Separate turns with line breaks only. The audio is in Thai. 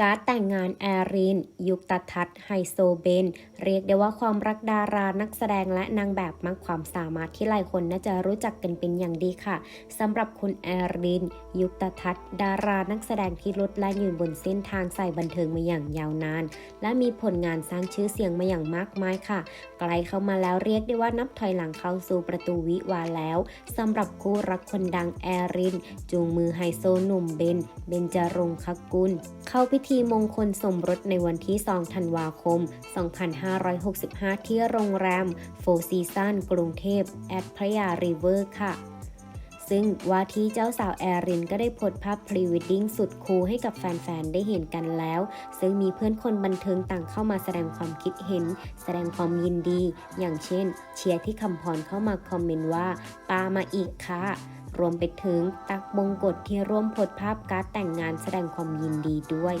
การ์ดแต่งงานแอริน ยุคตัดทัศน์ไฮโซเบน เรียกได้ว่าความรักดารานักแสดงและนางแบบมากความสามารถที่หลายคนน่าจะรู้จักกันเป็นอย่างดีค่ะสำหรับคุณแอริน ยุคตทัศน์ดดารานักแสดงที่ลดและยืนบนเส้นทางใสายบันเทิงมาอย่างยาวนาน และมีผลงานสร้างชื่อเสียงมาอย่างมากมายค่ะไกลเข้ามาแล้วเรียกได้ว่านับถอยหลังเข้าสู่ประตูวิวาแล้วสำหรับคู่รักคนดังแอริน จูงมือไฮโซหนุ่มเบนเบนจรงคกุล เข้าพิธีมงคลสมรสในวันที่ 2 ธันวาคม 2565 ที่โรงแรมโฟซีซันกรุงเทพแอดพระยาริเวอร์ค่ะซึ่งว่าที่เจ้าสาวแอรินก็ได้โพสต์ภาพพรีเวดดิ้งสุดคูลให้กับแฟนๆ ได้เห็นกันแล้ว ซึ่งมีเพื่อนคนบันเทิงต่างเข้ามาแสดงความคิดเห็น แสดงความยินดี อย่างเช่น เชียร์ที่คำพรเข้ามาคอมเมนต์ว่าปามาอีกค่ะ รวมไปถึงตักบงกฎที่ร่วมโพสภาพการ์ดแต่งงานแสดงความยินดีด้วย